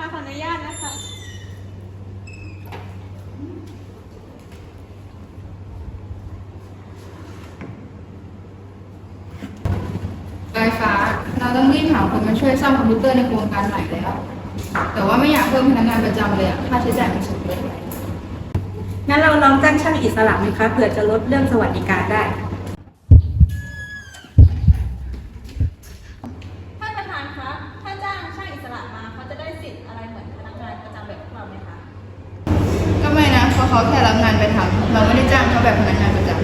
นะคะขออนุญาตนะคะไฟฟ้า เราต้องรีบหาคนมาช่วยซ่อมคอมพิวเตอร์ในโครงการใหม่แล้ว แต่ว่าไม่อยากเพิ่มพนักงานประจำเลยอะค่าใช้จ่ายมันสูงเกินไปงั้นเราลองจ้างช่างอิสระไหมคะเผื่อจะลดเรื่องสวัสดิการได้ ท่านประธานคะ ถ้าจ้างช่างอิสระมาเขาจะได้สิทธิ์อะไรเหมือนพนักงานประจำแบบพวกเราไหมคะ ก็ไม่นะ เพราะเขาแค่รับงานไปทำเราไม่ได้จ้างเขาแบบพนักงานประจำ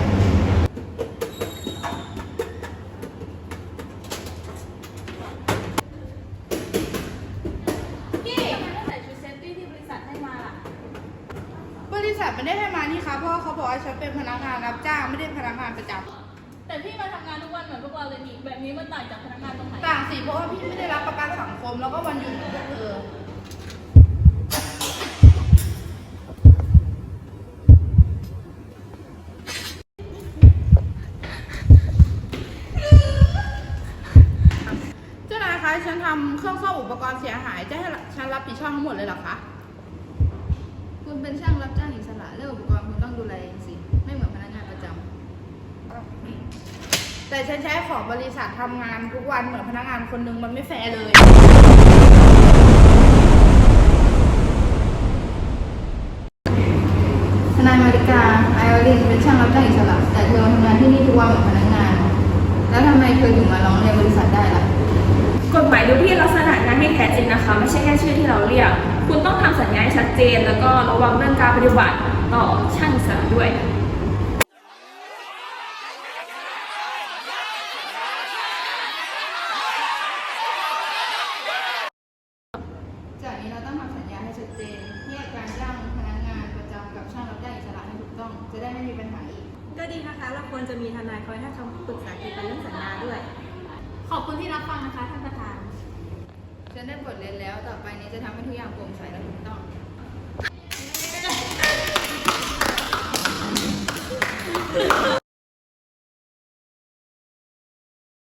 พี่ทำไมไม่ใส่ชุดเซฟตี้ที่บริษัทให้มาล่ะบริษัทไม่ได้ให้มานี่คะเพราะว่าเขาบอกว่าฉันเป็นพนักงานรับจ้างไม่ได้พนักงานประจแต่พี่มาทำงานทุกวันเหมือนพวกเราเลยนี่แบบนี้มันต่างจากพนักงานตรงไหนำต่างสิเพราะว่าพี่ไม่ได้รับประกันสังคมแล้วก็วันหยุดเหมือนพวกเธอ ฉันทำเครื่องซ่อมอุปกรณ์เสียหาย จะให้ฉันรับผิดชอบทั้งหมดเลยเหรอคะ คุณเป็นช่างรับจ้างอิสระเรื่องอุปกรณ์คุณต้องดูแลเองสิ ไม่เหมือนพนักงานประจำแต่ฉันใช้ของบริษัททำงานทุกวันเหมือนพนักงานคนหนึงมันไม่แฟร์เลย ทนายมาริกาไอออรินเป็นช่างรับจ้างอิสระ แต่เธอมาทำงานที่นี่ทุกวันเหมือนพนักงาน แล้วทำไมเธอถึงมาร้องเรียนบริษัทได้ล่ะ กฎหมาย ดูที่ลักษณะงานที่แท้จริงนะคะ ไม่ใช่แค่ชื่อที่เราเรียก คุณต้องทำสัญญาให้ชัดเจน แล้วก็ระวังเรื่องการปฏิบัติต่อช่างอิสระด้วยจากนี้เราต้องทำสัญญาให้ชัดเจนแยกการจ้างพนักงานประจำกับช่างรับจ้างอิสระให้ถูกต้องจะได้ไม่มีปัญหาอีก ก็ดีนะคะ เราควรจะมีทนายคอยให้คำปรึกษาเกี่ยวกับเรื่องสัญญาด้วย ขอบคุณที่รับฟังนะคะ ท่านประธาน ฉันได้บทเรียนแล้ว ต่อไปนี้จะทำให้ทุกอย่างโปร่งใสและถูกต้อง